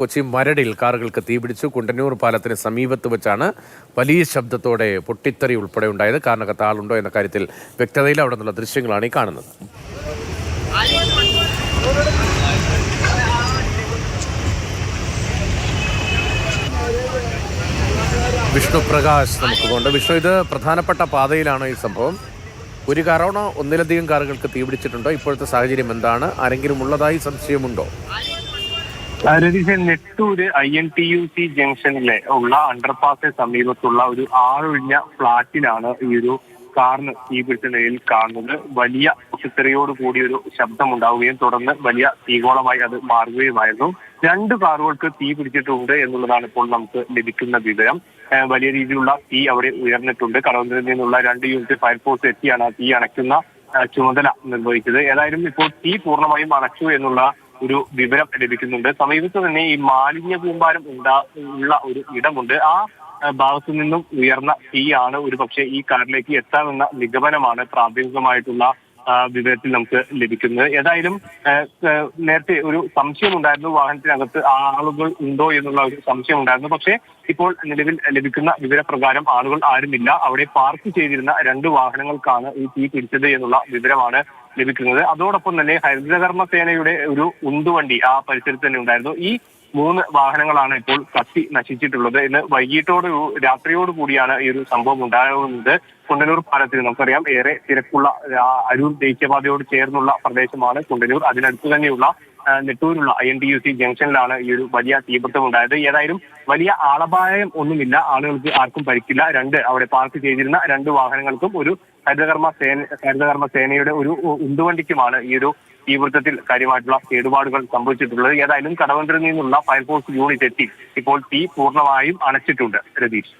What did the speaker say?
കൊച്ചി മരടിൽ കാറുകൾക്ക് തീപിടിച്ചു കുണ്ടന്നൂർ പാലത്തിന് സമീപത്ത് വെച്ചാണ് വലിയ ശബ്ദത്തോടെ പൊട്ടിത്തെറി ഉൾപ്പെടെ ഉണ്ടായത്. കാരണക്കത്ത് ആളുണ്ടോ എന്ന കാര്യത്തിൽ വ്യക്തതയിൽ അവിടെ നിന്നുള്ള ദൃശ്യങ്ങളാണ് ഈ കാണുന്നത്. വിഷ്ണു പ്രകാശ് നമുക്ക് കൊണ്ട് വിഷ്ണു ഇത് പ്രധാനപ്പെട്ട പാതയിലാണ് ഈ സംഭവം. ഒരു കാറാണോ ഒന്നിലധികം കാറുകൾക്ക് തീപിടിച്ചിട്ടുണ്ടോ? ഇപ്പോഴത്തെ സാഹചര്യം എന്താണ്? ആരെങ്കിലും ഉള്ളതായി സംശയമുണ്ടോ? Nettoor I N T U C ജംഗ്ഷനിലെ ഉള്ള അണ്ടർപാസിന് സമീപത്തുള്ള ഒരു ആളൊഴിഞ്ഞ ഫ്ളാറ്റിലാണ് ഈ ഒരു കാറിന് തീപിടിച്ച നിലയിൽ കാണുന്നത്. വലിയ ചിത്രയോട് കൂടി ഒരു ശബ്ദമുണ്ടാവുകയും തുടർന്ന് വലിയ തീകോളമായി അത് മാറുകയുമായിരുന്നു. രണ്ട് കാറുകൾക്ക് തീ പിടിച്ചിട്ടുണ്ട് എന്നുള്ളതാണ് ഇപ്പോൾ നമുക്ക് ലഭിക്കുന്ന വിവരം. വലിയ രീതിയിലുള്ള തീ അവിടെ ഉയർന്നിട്ടുണ്ട്. കടവന്തരിൽ നിന്നുള്ള രണ്ട് യൂണിറ്റ് ഫയർഫോഴ്സ് എത്തിയാണ് തീ അണയ്ക്കുന്ന ചുമതല നിർവഹിച്ചത്. ഏതായാലും ഇപ്പോൾ തീ പൂർണമായും അണച്ചു എന്നുള്ള ഒരു വിവരം ലഭിക്കുന്നുണ്ട്. സമീപത്ത് തന്നെ ഈ മാലിന്യ കൂമ്പാരം ഉണ്ടാ ഉള്ള ഒരു ഇടമുണ്ട്. ആ ഭാഗത്തു നിന്നും ഉയർന്ന തീയാണ് ഒരു പക്ഷേ ഈ കാറിലേക്ക് എത്താമെന്ന നിഗമനമാണ് പ്രാഥമികമായിട്ടുള്ള വിവരത്തിൽ നമുക്ക് ലഭിക്കുന്നത്. ഏതായാലും നേരത്തെ ഒരു സംശയം ഉണ്ടായിരുന്നു വാഹനത്തിനകത്ത് ആളുകൾ ഉണ്ടോ എന്നുള്ള ഒരു സംശയം ഉണ്ടായിരുന്നു. പക്ഷേ ഇപ്പോൾ നിലവിൽ ലഭിക്കുന്ന വിവരപ്രകാരം ആളുകൾ ആരുമില്ല. അവിടെ പാർക്ക് ചെയ്തിരുന്ന രണ്ട് വാഹനങ്ങൾക്കാണ് ഈ തീ പിടിച്ചത് എന്നുള്ള വിവരമാണ് ലഭിക്കുന്നത്. അതോടൊപ്പം തന്നെ ഹരിതകർമ്മ സേനയുടെ ഒരു ഉന്തുവണ്ടി ആ പരിസരത്ത് തന്നെ ഉണ്ടായിരുന്നു. ഈ മൂന്ന് വാഹനങ്ങളാണ് ഇപ്പോൾ കത്തി നശിച്ചിട്ടുള്ളത്. ഇന്ന് വൈകിട്ടോട് രാത്രിയോട് കൂടിയാണ് ഈ ഒരു സംഭവം ഉണ്ടാകുന്നത്. കുണ്ടന്നൂർ പാലത്തിൽ നമുക്കറിയാം ഏറെ തിരക്കുള്ള അരൂർ ദേശീയപാതയോട് ചേർന്നുള്ള പ്രദേശമാണ് കുണ്ടന്നൂർ. അതിനടുത്ത് തന്നെയുള്ള നെട്ടൂരുള്ള I N T U C ജംഗ്ഷനിലാണ് ഈ ഒരു വലിയ തീപിടുത്തം ഉണ്ടായത് ഏതായാലും വലിയ ആളപായം ഒന്നുമില്ല. ആളുകൾക്ക് ആർക്കും പരിക്കില്ല. രണ്ട് അവിടെ പാർക്ക് ചെയ്തിരുന്ന രണ്ട് വാഹനങ്ങൾക്കും ഒരു ഹരിതകർമ്മ സേന ഹരിതകർമ്മ സേനയുടെ ഒരു ഉന്തുവണ്ടിക്കുമാണ് ഈ ഒരു തീപിടുത്തത്തിൽ കാര്യമായിട്ടുള്ള കേടുപാടുകൾ സംഭവിച്ചിട്ടുള്ളത്. ഏതായാലും കടവന്തരിൽ നിന്നുള്ള ഫയർഫോഴ്സ് യൂണിറ്റ് എത്തി. ഇപ്പോൾ തീ പൂർണമായും അണച്ചിട്ടുണ്ട് രതീഷ്.